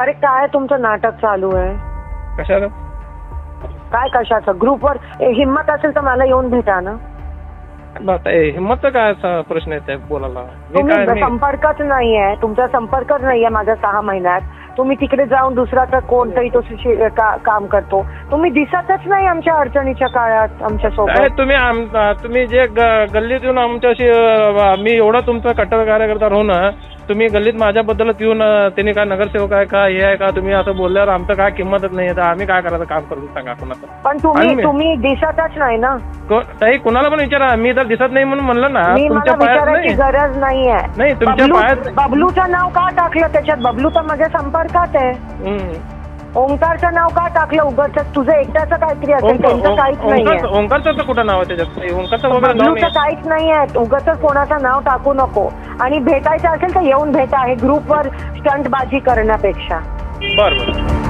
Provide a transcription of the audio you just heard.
अरे काय तुमचं नाटक चालू आहे? कशाला काय कशाचं? ग्रुपवर ए, हिम्मत असेल तर मला येऊन भेटा ना. आता हे हिंमतचा काय असा प्रश्न येत आहे बोलायला? मी तुम्ही काय मी संपर्कच नाहीये. तुमचा संपर्कच नाहीये माझ्या सहा महिन्यात. तुम्ही तिकडे जाऊन दुसराचा कोणतरी तो का- काम करतो. तुम्ही दिसतच नाही आमच्या अडचणीच्या काळात आमच्या काय सोबत तुम्ही आम- तुम्ही जे ग- गल्लीत येऊन आमच्याशी अं, मी एवढा तुमचा कट्टर कार्यकर्ता राहून अं, तुम्ही गल्लीत माझ्याबद्दलच येऊन त्यांनी काय नगरसेवक आहे का हे आहे का तुम्ही असं बोलल्यावर आमचं काय किंमतच नाही तर आम्ही काय करायचं काम करून सांगा कोणाचं. पण तुम्ही तुम्ही दिसतच नाही ना. को- ताई कुणाला पण विचारा. मी तर दिसत नाही म्हणून म्हणलं ना. मी तुमच्या पायात विचारायची नाही. गरज नाहीये. नाही तुमच्या बबलू- पायात बबलूचं नाव का टाकलं? त्याच्यात बबलू तर माझ्या संपर्कात आहे. हम्म. ओंकारचं नाव का टाकलं? उगाच तुझं एकट्याचं काहीतरी असेल त्यांचं काहीच नाहीये. ओंकार- ओंकारचं तर कुठं नाव आहे त्याच्यात? ओंकारचं वगैरे नाव बबलूचं नाही. काहीच नाहीये. उगाच कोणाचं नाव टाकू नको. आणि भेटायचं असेल तर येऊन भेटा हे ग्रुपवर स्टंटबाजी करण्यापेक्षा. बरं बरं.